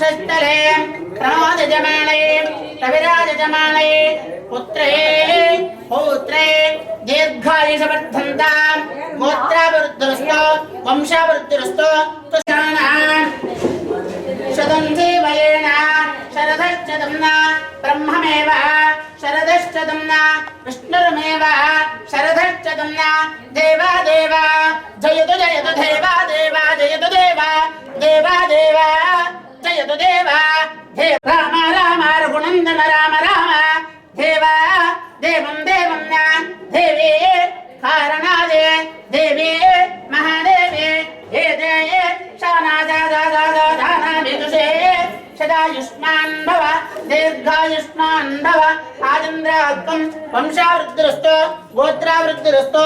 वक्षस्थले क्रमादजमाणे रविराजजमाणे पुत्रे पौत्रे दीर्घायुषवर्धन्ताम् गोत्राभिवृद्धिरस्तो वंशाभिवृद्धिरस्तो तुषाणाम् शतं जीवयेण शरदश्च दम्ना ब्रह्ममेव शरदश्च दम्ना विष्णुर्मेव शरदश्च दम्ना देवा देवा जयतु जयतु देवा देवा जयतु देवा देवा देवा జయతు దేవా దేవ రామ రామ రఘునందన రామ రామ. దేవా దేవం దేవం న కారణాదే. దేవీ మహాదేవి. ఏ దే శానాదాదాదాదానామిదుషే సదాయుష్మాన్ భవ దీర్ఘాయుష్మాన్ భవ. ఆచంద్రాత్మం వంశావృద్ధిరస్తో గోత్రావృద్ధిరస్తో.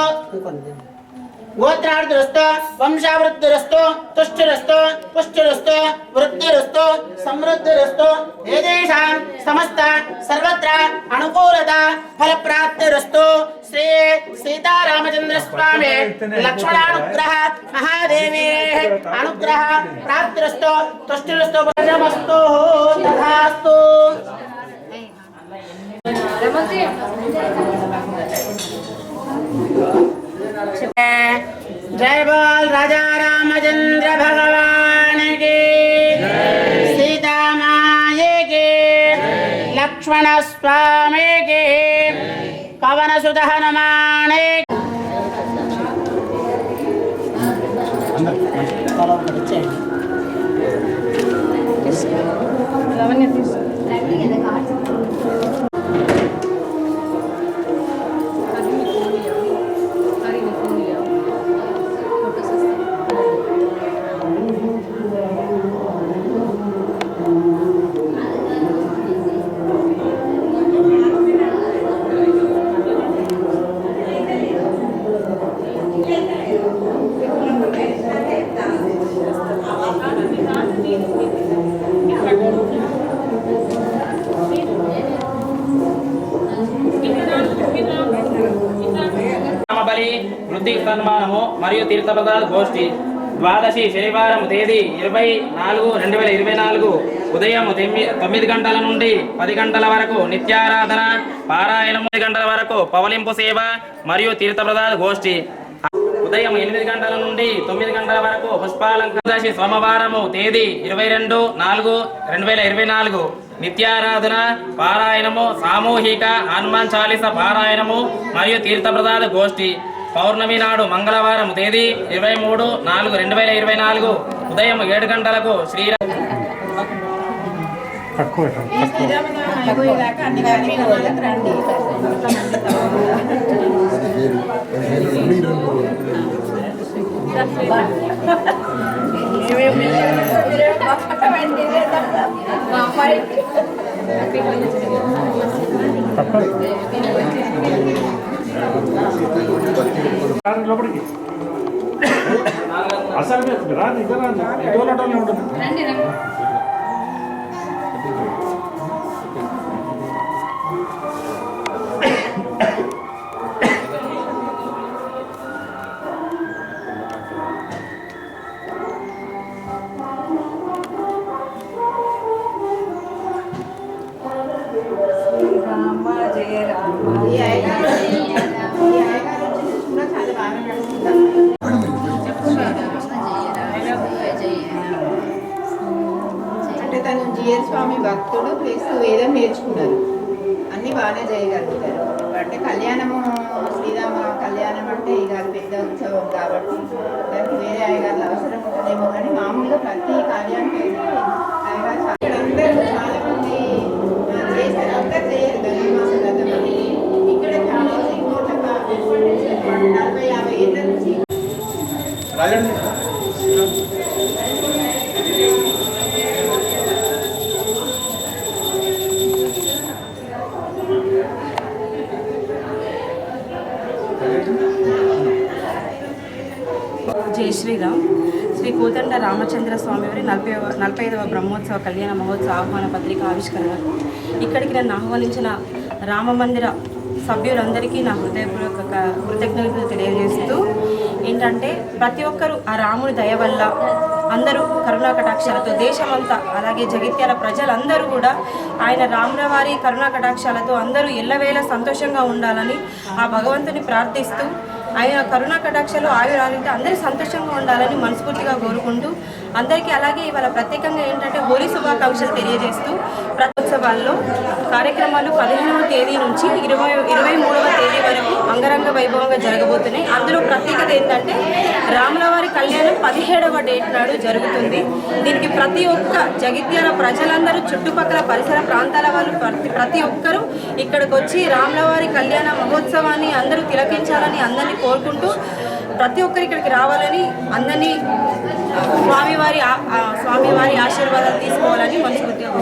గోత్రార్థురస్తో వంశావృద్ధిరస్తో తుష్టిరస్తో పుష్టిరస్తో వృద్ధిరస్తో సమృద్ధిరస్తో ఏదేషాం సమస్త సర్వత్ర అనుకూలత ఫలప్రాప్తిరస్తో. శ్రీ సీతారామచంద్ర స్వామి లక్ష్మణానుగ్రహ మహాదేవే అనుగ్రహ ప్రాప్తిరస్తో తుష్టిరస్తో వస్తు తథాస్తు. జయ బోల్ రాజా రామచంద్ర భగవానికి సీతామాయకి లక్ష్మణ స్వామికి పవన సుత హనుమానే బలి వృద్ధి సన్మానము మరియు తీర్థప్రదాల గోష్ఠి. ద్వాదశి శనివారం తేదీ ఇరవై నాలుగు రెండు వేల ఇరవై నాలుగు. ఉదయం తొమ్మిది గంటల నుండి పది గంటల వరకు నిత్యారాధన పారాయణం గంటల వరకు పవలింపు సేవ మరియు తీర్థప్రదాల గోష్ఠి. ఉదయం ఎనిమిది గంటల నుండి తొమ్మిది గంటల వరకు పుష్పాలంకరదశి సోమవారము తేదీ ఇరవై రెండు నాలుగు రెండు వేల ఇరవై నాలుగు. నిత్యారాధన పారాయణము సామూహిక హనుమాన్ చాలీస పారాయణము మరియు తీర్థప్రదాల గోష్ఠి. పౌర్ణమి నాడు మంగళవారం తేదీ ఇరవై మూడు నాలుగు రెండు వేల ఇరవై నాలుగు. ఉదయం ఏడు గంటలకు శ్రీరా రాని లోపలికి అసలు మీరు రాని ఇద్దరు రాని ఎటువంటి ఉంటుంది అంటే తను జిఎల్ స్వామి భక్తుడు ప్లస్ వేదం నేర్చుకున్నారు అన్ని బాగానే చేయగలుగుతారు. అంటే కళ్యాణము శ్రీరామ కళ్యాణం అంటే ఇక అది పెద్ద ఉత్సవం కాబట్టి దానికి వేరే అయ్యగారు అవసరం ఉంటుందేమో కానీ మామూలుగా ప్రతి కళ్యాణం అయ్యగారు ఇక్కడ అందరూ చాలా మంది ఆ, అందరు చేయరు. ఇక్కడ చాలా నలభై యాభై ఏళ్ళ నుంచి శ్రీరామ్. శ్రీ కోదండ రామచంద్ర స్వామి వారి నలభై నలభై ఐదవ బ్రహ్మోత్సవ కళ్యాణ మహోత్సవ ఆహ్వాన పత్రిక ఆవిష్కరణ. ఇక్కడికి నన్ను ఆహ్వానించిన రామమందిర సభ్యులందరికీ నా హృదయపూర్వక కృతజ్ఞతలు తెలియజేస్తూ ఏంటంటే ప్రతి ఒక్కరూ ఆ రాముని దయ వల్ల అందరూ కరుణాకటాక్షాలతో దేశమంతా అలాగే జగిత్యాల ప్రజలందరూ కూడా ఆయన రాముల కరుణాకటాక్షాలతో కరుణా కటాక్షాలతో అందరూ ఎల్లవేళ సంతోషంగా ఉండాలని ఆ భగవంతుని ప్రార్థిస్తూ ఆయన కరుణా కటాక్షలు ఆవిరాలంటే అందరూ సంతోషంగా ఉండాలని మనస్ఫూర్తిగా కోరుకుంటూ అందరికీ అలాగే ఇవాళ ప్రత్యేకంగా ఏంటంటే హోలీ శుభాకాంక్షలు తెలియజేస్తూ ప్రతోత్సవాల్లో కార్యక్రమాలు పదిహేనవ తేదీ నుంచి ఇరవై ఇరవై మూడవ తేదీ వరకు అంగరంగ వైభవంగా జరగబోతున్నాయి. అందులో ప్రత్యేకత ఏంటంటే రాములవారి కళ్యాణం పదిహేడవ డేట్ నాడు జరుగుతుంది. దీనికి ప్రతి ఒక్క జగిత్యాల ప్రజలందరూ చుట్టుపక్కల పరిసర ప్రాంతాల వాళ్ళు ప్రతి ప్రతి ఒక్కరూ ఇక్కడికి వచ్చి రాములవారి కళ్యాణ మహోత్సవాన్ని అందరూ తిలకించాలని అందరినీ కోరుకుంటూ ప్రతి ఒక్కరు ఇక్కడికి రావాలని అందరినీ స్వామివారి స్వామివారి ఆశీర్వాదాలు తీసుకోవాలని ఉద్యోగం